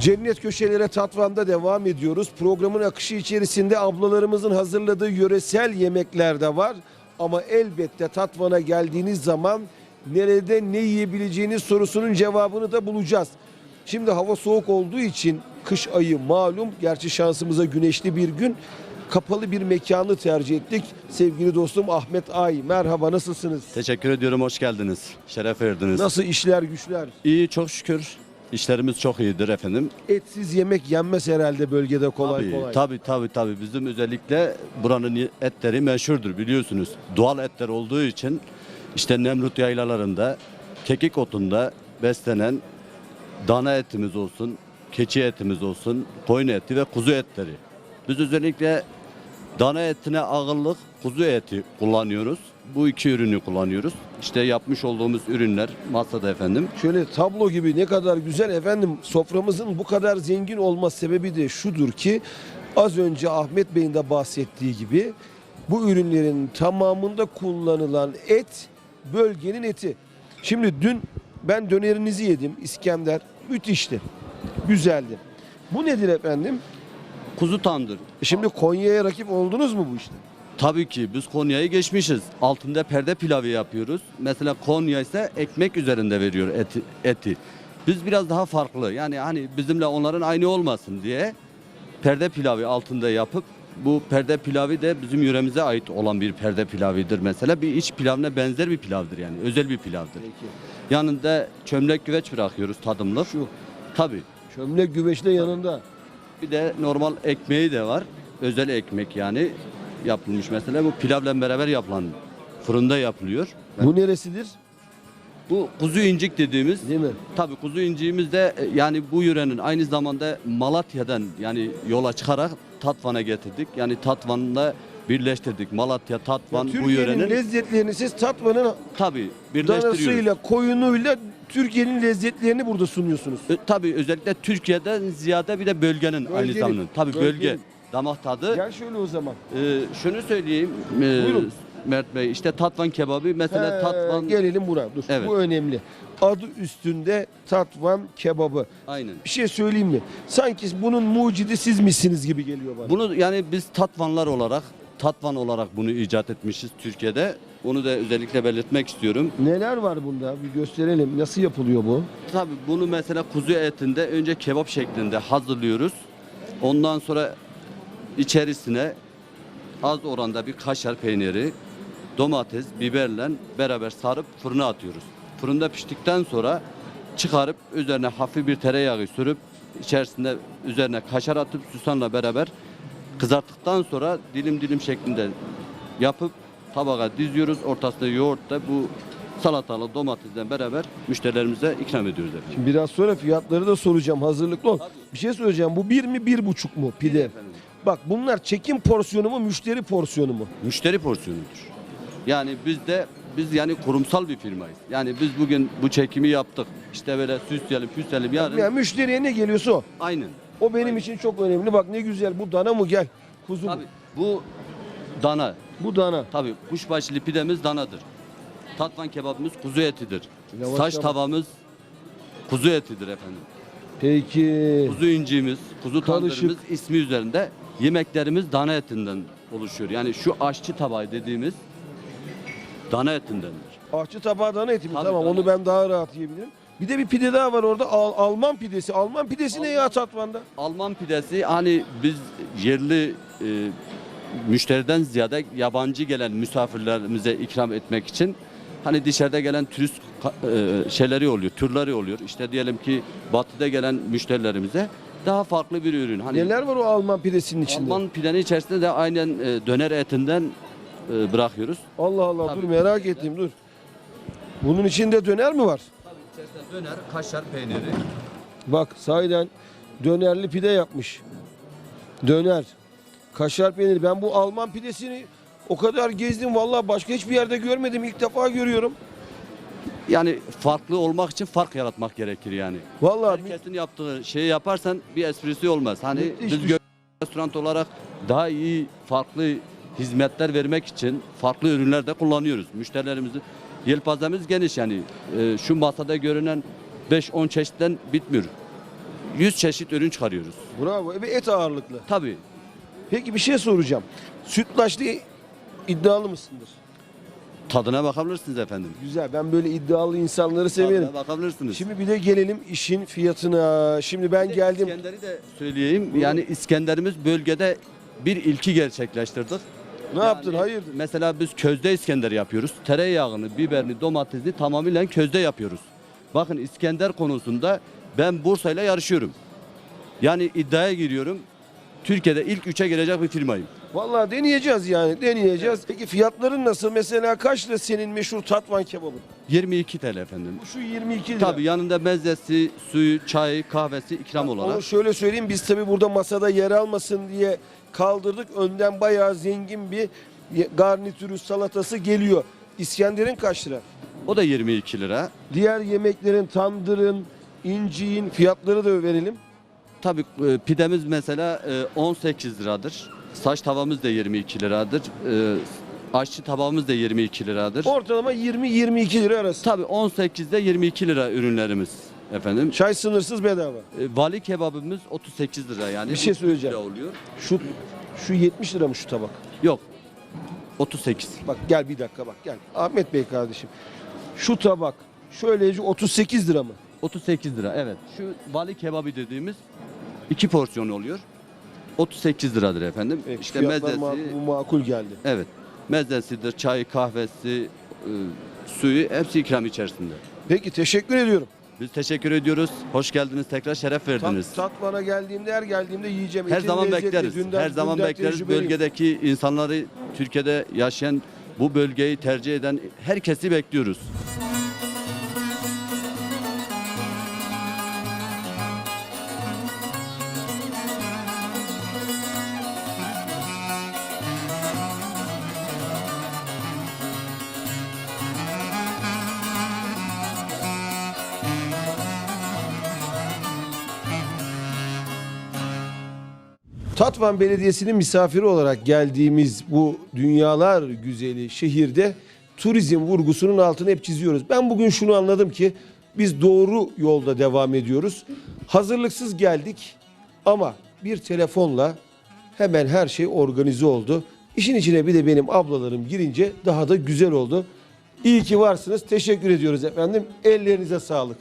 Cennet Köşelere Tatvan'da devam ediyoruz. Programın akışı içerisinde ablalarımızın hazırladığı yöresel yemekler de var. Ama elbette Tatvan'a geldiğiniz zaman nerede ne yiyebileceğiniz sorusunun cevabını da bulacağız. Şimdi hava soğuk olduğu için kış ayı malum. Gerçi şansımıza güneşli bir gün. Kapalı bir mekanı tercih ettik. Sevgili dostum Ahmet Ay. Merhaba nasılsınız? Teşekkür ediyorum, hoş geldiniz. Şeref verdiniz. Nasıl işler güçler? İyi, çok şükür. İşlerimiz çok iyidir efendim. Etsiz yemek yenmez herhalde bölgede kolay tabii, kolay. Tabii, tabii, tabii. Bizim özellikle buranın etleri meşhurdur biliyorsunuz. Doğal etler olduğu için işte Nemrut yaylalarında, kekik otunda beslenen dana etimiz olsun, keçi etimiz olsun, koyun eti ve kuzu etleri. Biz özellikle dana etine ağırlık kuzu eti kullanıyoruz. Bu iki ürünü kullanıyoruz. İşte yapmış olduğumuz ürünler masada efendim. Şöyle tablo gibi ne kadar güzel efendim soframızın bu kadar zengin olma sebebi de şudur ki az önce Ahmet Bey'in de bahsettiği gibi bu ürünlerin tamamında kullanılan et bölgenin eti. Şimdi dün ben dönerinizi yedim İskender müthişti güzeldi. Bu nedir efendim? Kuzu tandır. Şimdi Konya'ya rakip oldunuz mu bu işte? Tabii ki biz Konya'yı geçmişiz. Altında perde pilavı yapıyoruz. Mesela Konya ise ekmek üzerinde veriyor eti. eti. Biz biraz daha farklı. Yani hani bizimle onların aynı olmasın diye perde pilavı altında yapıp bu perde pilavı da bizim yöremize ait olan bir perde pilavıdır mesela. Bir iç pilavına benzer bir pilavdır yani. Özel bir pilavdır. Yanında çömlek güveç bırakıyoruz tadımlık. Şu Tabii. çömlek güveçle yanında. Bir de normal ekmeği de var. Özel ekmek yani yapılmış mesela. Bu pilavla beraber yapılan fırında yapılıyor. Bu neresidir? Bu kuzu incik dediğimiz Değil mi? tabii kuzu inciğimiz de e, yani bu yörenin aynı zamanda Malatya'dan yani yola çıkarak Tatvan'a getirdik. Yani Tatvan'la birleştirdik. Malatya, Tatvan bu Türkiye'nin yörenin lezzetlerini siz Tatvan'ın tabii birleştiriyoruz. danasıyla, koyunuyla Türkiye'nin lezzetlerini burada sunuyorsunuz. Ö- Tabii özellikle Türkiye'den ziyade bir de bölgenin, aynı Bölgenin, zamanda. Tabii bölge. bölgenin. Damak tadı. Gel şöyle o zaman. Ee, şunu söyleyeyim e, Buyurun. Mert Bey işte Tatvan kebabı mesela He, Tatvan Gelelim buna. Dur. Evet. Bu önemli. Adı üstünde Tatvan kebabı. aynen. Bir şey söyleyeyim mi? Sanki bunun mucidi siz misiniz gibi geliyor bana. Bunu yani biz Tatvanlar olarak Tatvan olarak bunu icat etmişiz Türkiye'de. Onu da özellikle belirtmek istiyorum. Neler var bunda? Bir gösterelim. Nasıl yapılıyor bu? Tabii bunu mesela kuzu etinde önce kebap şeklinde hazırlıyoruz. Ondan sonra içerisine az oranda bir kaşar peyniri, domates, biberle beraber sarıp fırına atıyoruz. Fırında piştikten sonra çıkarıp üzerine hafif bir tereyağı sürüp içerisinde üzerine kaşar atıp susamla beraber kızarttıktan sonra dilim dilim şeklinde yapıp tabağa diziyoruz. Ortasında yoğurt da bu salatalı domatesle beraber müşterilerimize ikram ediyoruz efendim. Şimdi biraz sonra fiyatları da soracağım. Hazırlıklı ol. Bir şey söyleyeceğim. Bu bir mi bir buçuk mu pide? efendim. Bak bunlar çekim porsiyonu mu müşteri porsiyonu mu? müşteri porsiyonudur. Yani biz de biz yani kurumsal bir firmayız. Yani biz bugün bu çekimi yaptık. İşte böyle süsleyelim, püsleyelim yarın. Yani müşteriye ne geliyorsa o. Aynen. O benim için çok önemli. Bak ne güzel. Bu dana mı gel? Kuzu mu? Tabii bu dana. Bu dana. Tabii kuşbaşılı pidemiz danadır. Tatvan kebabımız kuzu etidir. Yavaş Saç yavaş. tavamız kuzu etidir efendim. Peki. Kuzu inciğimiz, kuzu Karışık. tandırımız ismi üzerinde yemeklerimiz dana etinden oluşuyor. Yani şu aşçı tabağı dediğimiz dana etindendir. Ahçı tabağı dana eti mi? Tabii, tamam dana onu ben daha rahat yiyebilirim. Bir de bir pide daha var orada. Al- Alman pidesi. Alman pidesi ne ya Tatvan'da? Alman pidesi hani biz yerli e, müşteriden ziyade yabancı gelen misafirlerimize ikram etmek için hani dışarıda gelen turist ka- e, şeyleri oluyor, türleri oluyor. İşte diyelim ki batıda gelen müşterilerimize daha farklı bir ürün. Hani Neler var o Alman pidesinin içinde? Alman pidenin içerisinde de aynen e, döner etinden e, bırakıyoruz. Allah Allah Tabii. dur merak ettim dur. Bunun içinde döner mi var? Tabii içerisinde döner, kaşar peyniri. Bak sahiden dönerli pide yapmış. Döner. Kaşar peyniri. Ben bu Alman pidesini o kadar gezdim vallahi başka hiçbir yerde görmedim. İlk defa görüyorum. Yani farklı olmak için fark yaratmak gerekir yani. Vallahi Herkesin yaptığı şeyi yaparsan bir esprisi olmaz. Hani Müthiş düş- gö- restoran olarak daha iyi farklı hizmetler vermek için farklı ürünler de kullanıyoruz. Müşterilerimizi yelpazemiz geniş yani. Ee, şu masada görünen 5-10 çeşitten bitmiyor. 100 çeşit ürün çıkarıyoruz. Bravo. Ve et ağırlıklı. Tabii Peki bir şey soracağım. Sütlaçta iddialı mısındır? tadına bakabilirsiniz efendim. Güzel. Ben böyle iddialı insanları severim. Tadına bakabilirsiniz. Şimdi bir de gelelim işin fiyatına. Şimdi ben Bir de geldim. İskender'i de söyleyeyim. Yani İskender'imiz bölgede bir ilki gerçekleştirdik. Ne yaptın? Hayırdır? Mesela biz közde İskender yapıyoruz. Tereyağını, biberini, domatesini tamamıyla közde yapıyoruz. Bakın İskender konusunda ben Bursa ile yarışıyorum. Yani iddiaya giriyorum. Türkiye'de ilk üçe gelecek bir firmayım. Vallahi deneyeceğiz yani. Deneyeceğiz. Peki fiyatların nasıl? Mesela kaç lira senin meşhur tatvan kebabın? 22 TL efendim. Bu şu 22 lira. Tabii yanında mezesi, suyu, çayı, kahvesi ikram olarak. Onu şöyle söyleyeyim biz tabii burada masada yer almasın diye kaldırdık. Önden bayağı zengin bir garnitürü salatası geliyor. İskender'in kaç lira? O da 22 lira. Diğer yemeklerin tandırın, inciğin fiyatları da verelim. Tabii e, pidemiz mesela e, 18 liradır. Saç tavamız da 22 liradır. E, Aşçı tabağımız da 22 liradır. Ortalama 20-22 lira arası. Tabii 18'de 22 lira ürünlerimiz efendim. Çay sınırsız bedava. E, Vali kebabımız 38 lira yani. Bir şey 30 söyleyeceğim. lira oluyor. Şu şu 70 lira mı şu tabak? Yok. 38. Bak gel bir dakika bak gel. Ahmet Bey kardeşim. Şu tabak şöylece 38 lira mı? 38 lira evet. Şu vali kebabı dediğimiz iki porsiyon oluyor. 38 liradır efendim. Evet, işte fiyatlar mezesi, bu makul geldi. evet. Mezesidir, çay, kahvesi, e, suyu hepsi ikram içerisinde. Peki teşekkür ediyorum. Biz teşekkür ediyoruz. Hoş geldiniz. Tekrar şeref verdiniz. Tat, Tatvan'a geldiğimde her geldiğimde yiyeceğim. Her Etin zaman lezzetli, bekleriz. dünden- Her zaman dünden bekleriz. tecrübeliyim. Bölgedeki insanları, Türkiye'de yaşayan, bu bölgeyi tercih eden herkesi bekliyoruz. Tatvan Belediyesi'nin misafiri olarak geldiğimiz bu dünyalar güzeli şehirde turizm vurgusunun altını hep çiziyoruz. Ben bugün şunu anladım ki biz doğru yolda devam ediyoruz. Hazırlıksız geldik ama bir telefonla hemen her şey organize oldu. İşin içine bir de benim ablalarım girince daha da güzel oldu. İyi ki varsınız. Teşekkür ediyoruz efendim. Ellerinize sağlık.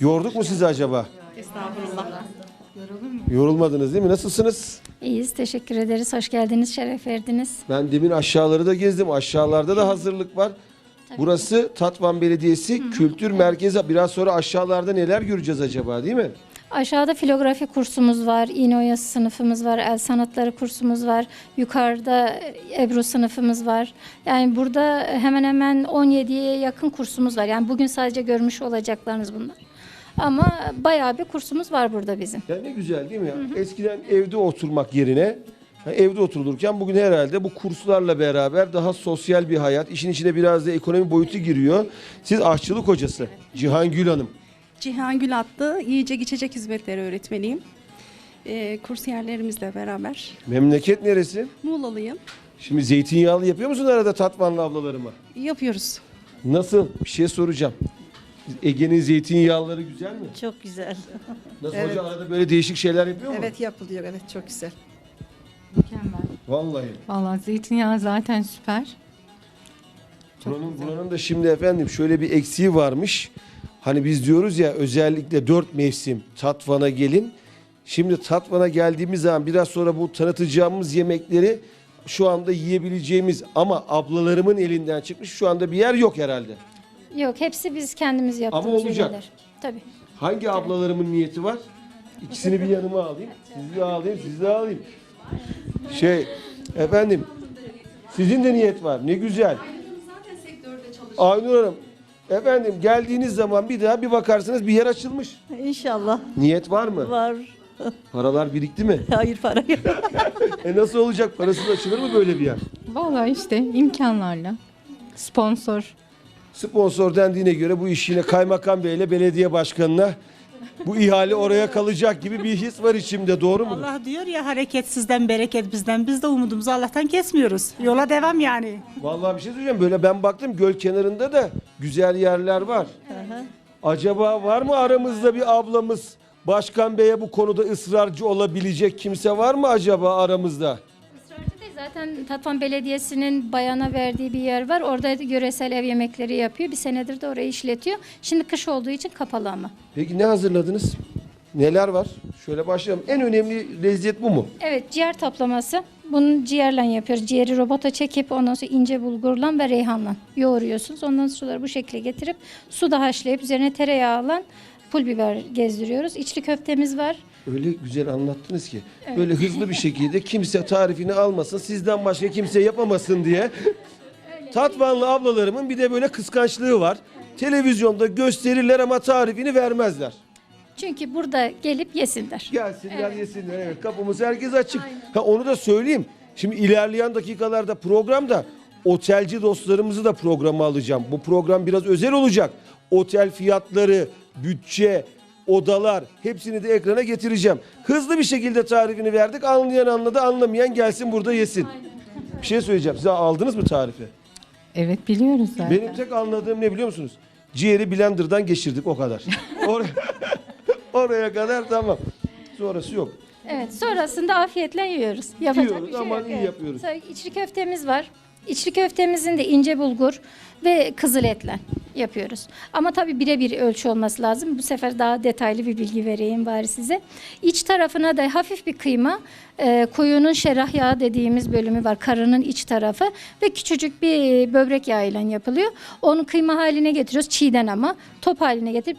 Yorduk mu sizi acaba? Estağfurullah. Yorulmadınız değil mi? Nasılsınız? İyiyiz, teşekkür ederiz. Hoş geldiniz, şeref verdiniz. Ben demin aşağıları da gezdim. Aşağılarda da hazırlık var. Burası Tatvan Belediyesi Kültür Merkezi. Biraz sonra aşağılarda neler göreceğiz acaba değil mi? Aşağıda filografi kursumuz var, iğne oyası sınıfımız var, el sanatları kursumuz var. Yukarıda Ebru sınıfımız var. Yani burada hemen hemen 17'ye yakın kursumuz var. Yani bugün sadece görmüş olacaklarınız bunlar. Ama bayağı bir kursumuz var burada bizim. Ya ne güzel değil mi? ya? Eskiden evde oturmak yerine ha, evde oturulurken bugün herhalde bu kurslarla beraber daha sosyal bir hayat, işin içine biraz da ekonomi boyutu giriyor. Siz aşçılık hocası Cihan Gül Hanım. Cihan Gül adlı yiyecek içecek hizmetleri öğretmeniyim. Ee, kursiyerlerimizle beraber. Memleket neresi? Muğla'lıyım. Şimdi zeytinyağlı yapıyor musun arada Tatvanlı ablalarıma? Yapıyoruz. Nasıl? Bir şey soracağım. Ege'nin zeytinyağları güzel mi? Çok güzel. Nasıl Evet. hoca arada böyle değişik şeyler yapıyor mu? Evet yapılıyor evet çok güzel. Mükemmel. Vallahi. Vallahi zeytinyağı zaten süper. Buranın, buranın da şimdi efendim şöyle bir eksiği varmış. Hani biz diyoruz ya özellikle dört mevsim Tatvan'a gelin. Şimdi Tatvan'a geldiğimiz zaman biraz sonra bu tanıtacağımız yemekleri şu anda yiyebileceğimiz ama ablalarımın elinden çıkmış şu anda bir yer yok herhalde. Yok, hepsi biz kendimiz yaptığımız olacak. ürünler. Tabii. Hangi ablalarımın niyeti var? İkisini bir yanıma alayım. Sizi de alayım, sizi de alayım. Şey, efendim, sizin de niyet var. Ne güzel. Aynur Hanım, efendim geldiğiniz zaman bir daha bir bakarsınız bir yer açılmış. İnşallah Niyet var mı? var. Paralar birikti mi? Hayır para yok. E nasıl olacak? Parasız açılır mı böyle bir yer? Vallahi işte imkanlarla. Sponsor. Sponsor dendiğine göre bu iş yine kaymakam beyle belediye başkanına bu ihale oraya kalacak gibi bir his var içimde. Doğru mu? Allah diyor ya hareketsizden bereket bizden. Biz de umudumuzu Allah'tan kesmiyoruz. Yola devam yani. Vallahi bir şey söyleyeceğim. Böyle ben baktım göl kenarında da güzel yerler var. Acaba var mı aramızda bir ablamız Başkan Bey'e bu konuda ısrarcı olabilecek kimse var mı acaba aramızda? Zaten Tatvan Belediyesi'nin bayana verdiği bir yer var. Orada yöresel ev yemekleri yapıyor. Bir senedir de orayı işletiyor. Şimdi kış olduğu için kapalı ama. Peki ne hazırladınız? Neler var? Şöyle başlayalım. En önemli lezzet bu mu? Evet ciğer taplaması. Bunu ciğerle yapıyoruz. Ciğeri robota çekip ondan sonra ince bulgurla ve reyhanla yoğuruyorsunuz. Ondan sonra bu şekilde getirip suda haşlayıp üzerine tereyağla pul biber gezdiriyoruz. İçli köftemiz var. Öyle güzel anlattınız ki. Böyle hızlı bir şekilde kimse tarifini almasın, sizden başka kimse yapamasın diye. Tatvanlı ablalarımın bir de böyle kıskançlığı var. Televizyonda gösterirler ama tarifini vermezler. Çünkü burada gelip yesinler. Gelsinler yesinler. Evet kapımız herkes açık. Ha, onu da söyleyeyim. Şimdi ilerleyen dakikalarda programda otelci dostlarımızı da programa alacağım. Bu program biraz özel olacak. Otel fiyatları, bütçe, odalar hepsini de ekrana getireceğim. Hızlı bir şekilde tarifini verdik. Anlayan anladı, anlamayan gelsin burada yesin. Bir şey söyleyeceğim. Size aldınız mı tarifi? Evet biliyoruz zaten. Benim tek anladığım ne biliyor musunuz? Ciğeri blenderdan geçirdik o kadar. Oraya, oraya kadar tamam. Sonrası yok. Evet sonrasında afiyetle yiyoruz. Yapacak Yiyoruz bir şey ama yok. iyi yapıyoruz. Sonra içli köftemiz var. İçli köftemizin de ince bulgur ve kızıl etle yapıyoruz. Ama tabii birebir ölçü olması lazım. Bu sefer daha detaylı bir bilgi vereyim bari size. İç tarafına da hafif bir kıyma, e, koyunun şerah yağı dediğimiz bölümü var. Karının iç tarafı ve küçücük bir böbrek yağıyla yapılıyor. Onu kıyma haline getiriyoruz çiğden ama top haline getirip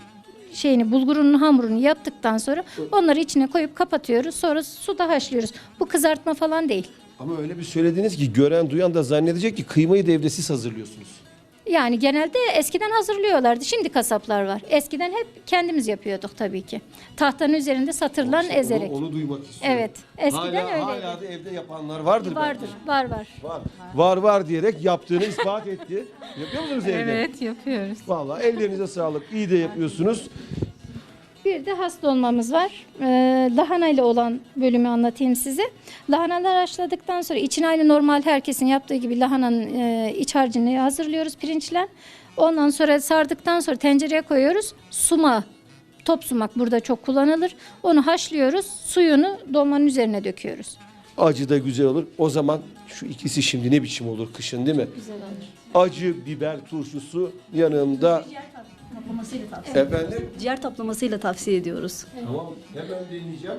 şeyini bulgurunun hamurunu yaptıktan sonra onları içine koyup kapatıyoruz. Sonra suda haşlıyoruz. Bu kızartma falan değil. Ama öyle bir söylediniz ki gören duyan da zannedecek ki kıymayı da evde siz hazırlıyorsunuz. Yani genelde eskiden hazırlıyorlardı. Şimdi kasaplar var. Eskiden hep kendimiz yapıyorduk tabii ki. Tahtanın üzerinde satırlan İşte ezerek. Onu, onu duymak istiyorum. Evet. Eskiden hala, öyleydi. Hala da evde yapanlar vardır. Vardır. belki. Var var. Var. Var var diyerek yaptığını ispat etti. Yapıyor musunuz evde? Evet yapıyoruz. Vallahi ellerinize sağlık. İyi de yapıyorsunuz. Bir de has dolmamız var. Ee, lahana ile olan bölümü anlatayım size. Lahanalar haşladıktan sonra içine aynı normal herkesin yaptığı gibi lahananın e, iç harcını hazırlıyoruz pirinçle. Ondan sonra sardıktan sonra tencereye koyuyoruz. Suma, top sumak burada çok kullanılır. Onu haşlıyoruz. Suyunu dolmanın üzerine döküyoruz. Acı da güzel olur. O zaman şu ikisi şimdi ne biçim olur kışın değil mi? Güzel olur. Acı biber turşusu yanında Taplamasıyla tavsiye, efendim ciğer taplamasıyla tavsiye ediyoruz. Tamam hemen deneyeceğim.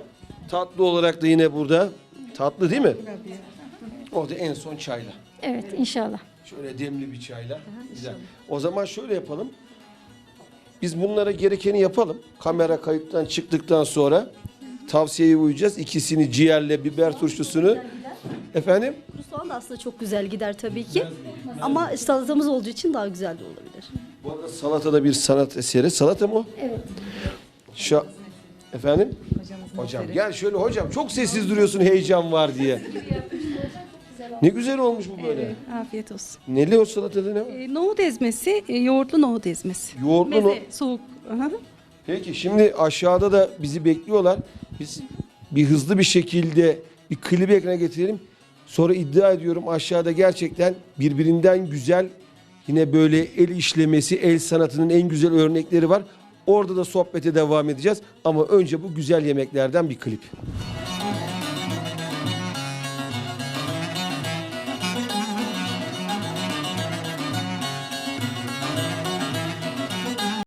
Tatlı olarak da yine burada. Tatlı değil mi? O da en son çayla. Evet inşallah. Şöyle demli bir çayla. Güzel. O zaman şöyle yapalım. Biz bunlara gerekeni yapalım. Kamera kayıttan çıktıktan sonra tavsiyeye uyacağız. İkisini ciğerle biber turşusunu. Efendim? Bu soğan da aslında çok güzel gider tabii ki. Ama salatamız olduğu için daha güzel de olabilir. Bu arada salata da bir sanat eseri. Salata mı o? Evet. Şu Efendim? Hocam gel şöyle hocam çok sessiz duruyorsun heyecan var diye. Ne güzel olmuş bu böyle. Afiyet olsun. Neli o salatada ne var? E, nohut ezmesi, e, yoğurtlu nohut ezmesi. Yoğurtlu no- Meze, soğuk. Aha. Peki şimdi aşağıda da bizi bekliyorlar. Biz bir hızlı bir şekilde bir klibi ekrana getirelim. Sonra iddia ediyorum aşağıda gerçekten birbirinden güzel yine böyle el işlemesi, el sanatının en güzel örnekleri var. Orada da sohbete devam edeceğiz ama önce bu güzel yemeklerden bir klip.